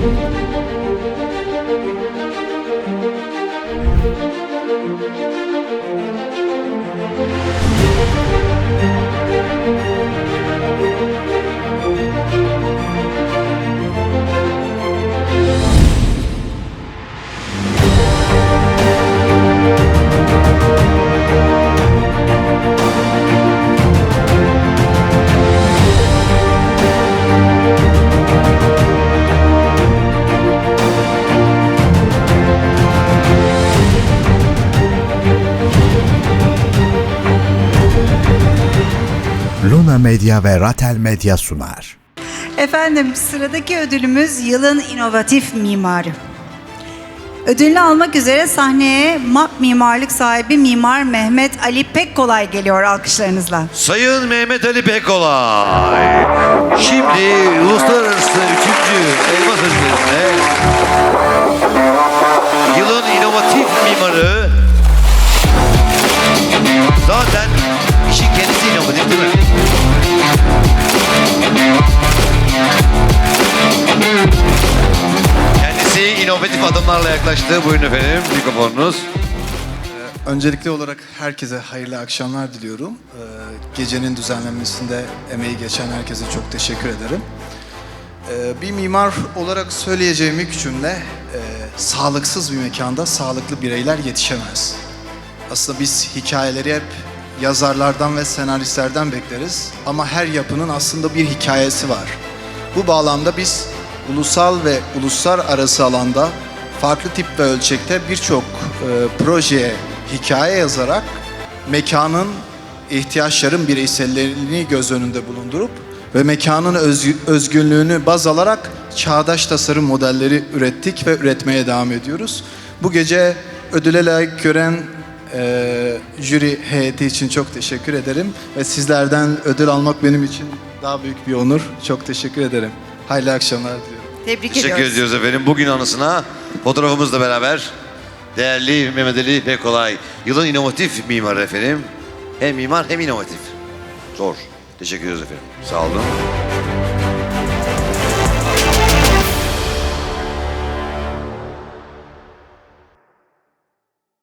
Thank you. Luna Medya ve Ratel Medya sunar. Efendim sıradaki ödülümüz yılın inovatif mimarı. Ödülünü almak üzere sahneye MAP mimarlık sahibi mimar Mehmet Ali Pekkolay geliyor alkışlarınızla. Sayın Mehmet Ali Bekolay. Şimdi uluslararası üçüncü elmas ödüllerinde yılın inovatif mimarı zaten işin kendisi inovatif değil mi? İnovatif adımlarla yaklaştı. Buyurun efendim mikrofonunuz. Öncelikli olarak herkese hayırlı akşamlar diliyorum. Ee, gecenin düzenlenmesinde emeği geçen herkese çok teşekkür ederim. Ee, bir mimar olarak söyleyeceğim ilk cümle, e, sağlıksız bir mekanda sağlıklı bireyler yetişemez. Aslında biz hikayeleri hep yazarlardan ve senaristlerden bekleriz ama her yapının aslında bir hikayesi var. Bu bağlamda biz ulusal ve uluslararası alanda farklı tip ve ölçekte birçok e, projeye hikaye yazarak mekanın ihtiyaçların bireysellerini göz önünde bulundurup ve mekanın özgü- özgünlüğünü baz alarak çağdaş tasarım modelleri ürettik ve üretmeye devam ediyoruz. Bu gece ödüle layık gören e, jüri heyeti için çok teşekkür ederim ve sizlerden ödül almak benim için daha büyük bir onur. Çok teşekkür ederim. Hayırlı akşamlar diliyorum. Tebrik Teşekkür ediyoruz. ediyoruz efendim. Bugün anısına fotoğrafımızla beraber değerli Mehmet Ali Bekolay. Yılın inovatif mimarı efendim. Hem mimar hem inovatif. Zor. Teşekkür ediyoruz efendim. Sağ olun.